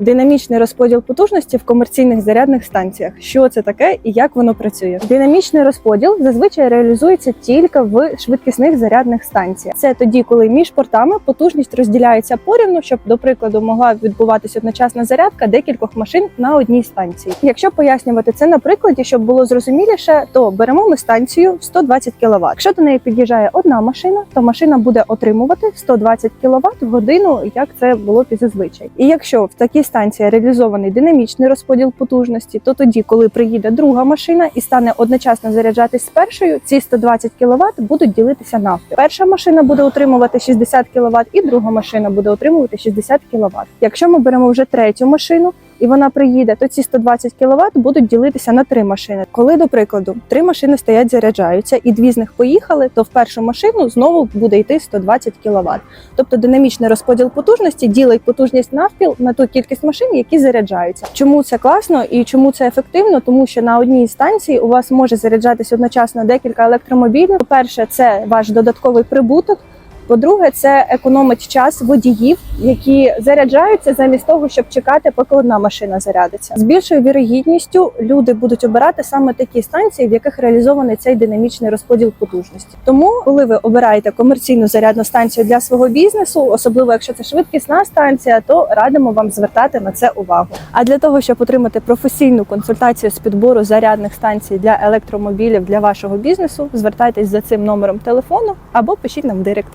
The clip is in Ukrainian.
Динамічний розподіл потужності в комерційних зарядних станціях. Що це таке і як воно працює? Динамічний розподіл зазвичай реалізується тільки в швидкісних зарядних станціях. Це тоді, коли між портами потужність розділяється порівну, щоб, до прикладу, могла відбуватися одночасна зарядка декількох машин на одній станції. Якщо пояснювати це на прикладі, щоб було зрозуміліше, то беремо ми станцію в 120 кВт. Якщо до неї під'їжджає одна машина, то машина буде отримувати 120 кВт в годину, як це було зазвичай. І якщо в такій станції реалізований динамічний розподіл потужності, то тоді, коли приїде друга машина і стане одночасно заряджатись з першою, ці 120 кВт будуть ділитися навпіл. Перша машина буде отримувати 60 кВт, і друга машина буде отримувати 60 кВт. Якщо ми беремо вже третю машину. І вона приїде, то ці 120 кВт будуть ділитися на три машини. Коли, до прикладу, три машини стоять, заряджаються, і дві з них поїхали, то в першу машину знову буде йти 120 кВт. Тобто динамічний розподіл потужності ділить потужність навпіл на ту кількість машин, які заряджаються. Чому це класно і чому це ефективно? Тому що на одній станції у вас може заряджатись одночасно декілька електромобілів. По-перше, це ваш додатковий прибуток. По-друге, це економить час водіїв, які заряджаються замість того, щоб чекати, поки одна машина зарядиться. З більшою вірогідністю люди будуть обирати саме такі станції, в яких реалізований цей динамічний розподіл потужності. Тому, коли ви обираєте комерційну зарядну станцію для свого бізнесу, особливо якщо це швидкісна станція, то радимо вам звертати на це увагу. А для того, щоб отримати професійну консультацію з підбору зарядних станцій для електромобілів для вашого бізнесу, звертайтесь за цим номером телефону або пишіть нам директ.